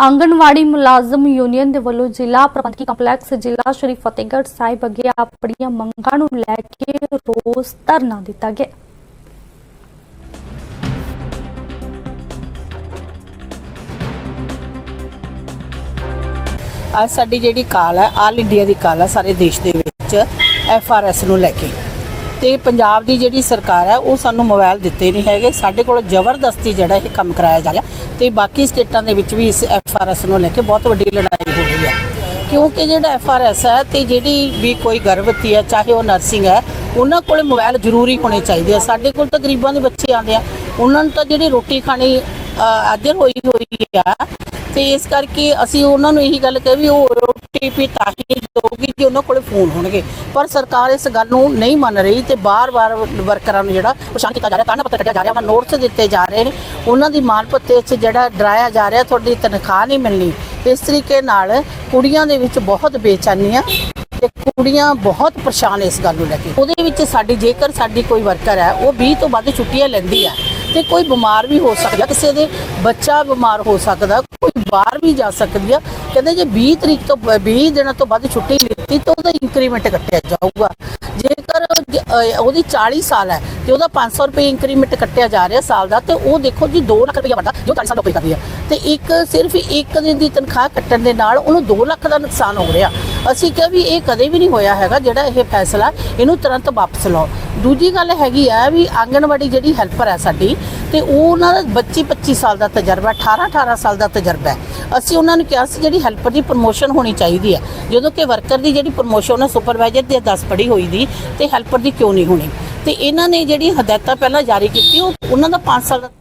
ਆਂਗਣਵਾੜੀ ਮੁਲਾਜ਼ਮ ਯੂਨੀਅਨ ਦੇ ਵੱਲੋਂ ਜ਼ਿਲ੍ਹਾ ਪ੍ਰਬੰਧਕੀ ਕੰਪਲੈਕਸ ਜ਼ਿਲ੍ਹਾ ਸ਼੍ਰੀ ਫਤਿਹਗੜ੍ਹ ਸਾਹਿਬ ਅੱਗੇ ਆਪਣੀਆਂ ਮੰਗਾਂ ਨੂੰ ਲੈ ਕੇ ਰੋਸ ਧਰਨਾ ਦਿੱਤਾ ਗਿਆ। ਅੱਜ ਸਾਡੀ ਜਿਹੜੀ ਕਾਲ ਹੈ ਆਲ ਇੰਡੀਆ ਦੀ ਕਾਲ ਹੈ ਸਾਰੇ ਦੇਸ਼ ਦੇ ਵਿੱਚ ਐਫ ਆਰ ਐਸ ਨੂੰ ਲੈ ਕੇ। ਤੇ ਪੰਜਾਬ ਦੀ ਜਿਹੜੀ ਸਰਕਾਰ ਹੈ, ਉਹ ਸਾਨੂੰ ਮੋਬਾਈਲ ਦਿੱਤੇ ਨਹੀਂ ਹੈਗੇ। ਸਾਡੇ ਕੋਲ ਜ਼ਬਰਦਸਤੀ ਜਿਹੜਾ ਇਹ ਕੰਮ ਕਰਾਇਆ ਜਾ ਰਿਹਾ ਤੇ ਬਾਕੀ ਸਟੇਟਾਂ ਦੇ ਵਿੱਚ ਵੀ ਇਸ ਐਫ ਆਰ ਐਸ ਨੂੰ ਲੈ ਕੇ ਬਹੁਤ ਵੱਡੀ ਲੜਾਈ ਹੋ ਰਹੀ ਹੈ। ਕਿਉਂਕਿ ਜਿਹੜਾ ਐਫ ਆਰ ਐਸ ਹੈ ਤੇ ਜਿਹੜੀ ਵੀ ਕੋਈ ਗਰਭਵਤੀ ਹੈ, ਚਾਹੇ ਉਹ ਨਰਸਿੰਗ ਹੈ, ਉਹਨਾਂ ਕੋਲ ਮੋਬਾਈਲ ਜ਼ਰੂਰੀ ਹੋਣੇ ਚਾਹੀਦੇ ਆ। ਸਾਡੇ ਕੋਲ ਤਾਂ ਗਰੀਬਾਂ ਦੇ ਬੱਚੇ ਆਉਂਦੇ ਆ। ਉਹਨਾਂ ਨੂੰ ਤਾਂ ਜਿਹੜੀ ਰੋਟੀ ਖਾਣੀ ਅਜਰ ਹੋਈ ਹੋਈ ਆ। ਤੇ ਇਸ ਕਰਕੇ ਅਸੀਂ ਉਹਨਾਂ ਨੂੰ ਇਹੀ ਗੱਲ ਕਹੀ ਵੀ ਉਹ ਓਟੀਪੀ ਤਾਂ ਹੀ ਦੋਗੀ ਜੇ ਉਹਨਾਂ ਕੋਲੇ ਫੋਨ ਹੋਣਗੇ। ਪਰ ਸਰਕਾਰ ਇਸ ਗੱਲ ਨੂੰ ਨਹੀਂ ਮੰਨ ਰਹੀ ਤੇ ਬਾਰ-ਬਾਰ ਵਰਕਰਾਂ ਨੂੰ ਜਿਹੜਾ ਪਰੇਸ਼ਾਨ ਕੀਤਾ ਜਾ ਰਿਹਾ ਕਾਰਨ ਪੱਤਰ ਕੱਢਿਆ ਜਾ ਰਿਹਾ, ਉਹਨਾਂ ਨੋਟਸ ਦਿੱਤੇ ਜਾ ਰਹੇ ਨੇ। ਉਹਨਾਂ ਦੀ ਮਾਲ ਪੱਤੇ 'ਚ ਜਿਹੜਾ ਡਰਾਇਆ ਜਾ ਰਿਹਾ, ਤੁਹਾਡੀ ਤਨਖਾਹ ਨਹੀਂ ਮਿਲਣੀ। ਇਸ ਤਰੀਕੇ ਨਾਲ ਕੁੜੀਆਂ ਦੇ ਵਿੱਚ ਬਹੁਤ ਬੇਚੈਨੀ ਆ ਤੇ ਕੁੜੀਆਂ ਬਹੁਤ ਪਰੇਸ਼ਾਨ ਇਸ ਗੱਲ ਨੂੰ ਲੈ ਕੇ। ਉਹਦੇ ਵਿੱਚ ਸਾਡੀ ਜੇਕਰ ਸਾਡੀ ਕੋਈ ਵਰਕਰ ਹੈ, ਉਹ 20 ਤੋਂ ਵੱਧ ਛੁੱਟੀਆਂ ਲੈਂਦੀ ਹੈ ਤੇ ਕੋਈ ਬਿਮਾਰ ਵੀ ਹੋ ਸਕਦਾ, ਕਿਸੇ ਦੇ ਬੱਚਾ ਬਿਮਾਰ ਹੋ ਸਕਦਾ, ਕੋਈ ਬਾਹਰ ਵੀ ਜਾ ਸਕਦੀ ਆ। ਕਹਿੰਦੇ ਜੇ 20 ਤਰੀਕ ਤੋਂ 20 ਦਿਨਾਂ ਤੋਂ ਵੱਧ ਛੁੱਟੀ ਲਿੱਤੀ ਤਾਂ ਉਹਦਾ ਇੰਕਰੀਮੈਂਟ ਕੱਟਿਆ ਜਾਊਗਾ। ਜੇਕਰ ਉਹਦੀ 40 ਸਾਲ ਹੈ ਤੇ ਉਹਦਾ 500 ਰੁਪਏ ਇੰਕਰੀਮੈਂਟ ਕੱਟਿਆ ਜਾ ਰਿਹਾ ਸਾਲ ਦਾ, ਤੇ ਉਹ ਦੇਖੋ ਜੀ 2 ਲੱਖ ਰੁਪਏ ਬਣਦਾ ਜੋ 40 ਸਾਲ ਨੌਕਰੀ ਕਰਦੀ ਹੈ ਤੇ ਇੱਕ ਸਿਰਫ ਇੱਕ ਦਿਨ ਦੀ ਤਨਖਾਹ ਕੱਟਣ ਦੇ ਨਾਲ ਉਹਨੂੰ 2 ਲੱਖ ਦਾ ਨੁਕਸਾਨ ਹੋ ਰਿਹਾ। ਅਸੀਂ ਕਿਹਾ ਵੀ ਇਹ ਕਦੇ ਵੀ ਨਹੀਂ ਹੋਇਆ ਹੈਗਾ, ਜਿਹੜਾ ਇਹ ਫੈਸਲਾ, ਇਹਨੂੰ ਤੁਰੰਤ ਵਾਪਸ ਲਓ। ਦੂਜੀ ਗੱਲ ਹੈਗੀ ਆ ਵੀ ਆਂਗਣਵਾੜੀ ਜਿਹੜੀ ਹੈਲਪਰ ਹੈ ਸਾਡੀ, ਤੇ ਉਹ ਉਹਨਾਂ ਦਾ ਬੱਚੀ 25 ਸਾਲ ਦਾ ਤਜਰਬਾ 18 18 ਸਾਲ ਦਾ ਤਜਰਬਾ ਹੈ। ਅਸੀਂ ਉਹਨਾਂ ਨੂੰ ਕਿਹਾ ਸੀ ਜਿਹੜੀ ਹੈਲਪਰ ਦੀ ਪ੍ਰਮੋਸ਼ਨ ਹੋਣੀ ਚਾਹੀਦੀ ਹੈ। ਜਦੋਂ ਕਿ ਵਰਕਰ ਦੀ ਜਿਹੜੀ ਪ੍ਰਮੋਸ਼ਨ ਹੈ ਸੁਪਰਵਾਈਜ਼ਰ ਦੀ 10 ਪੜ੍ਹੀ ਹੋਈ ਦੀ, ਤੇ ਹੈਲਪਰ ਦੀ ਕਿਉਂ ਨਹੀਂ ਹੋਣੀ? ਤੇ ਇਹਨਾਂ ਨੇ ਜਿਹੜੀ ਹਦਾਇਤਾਂ ਪਹਿਲਾਂ ਜਾਰੀ ਕੀਤੀ, ਉਹ ਉਹਨਾਂ ਦਾ 5 ਸਾਲ ਦਾ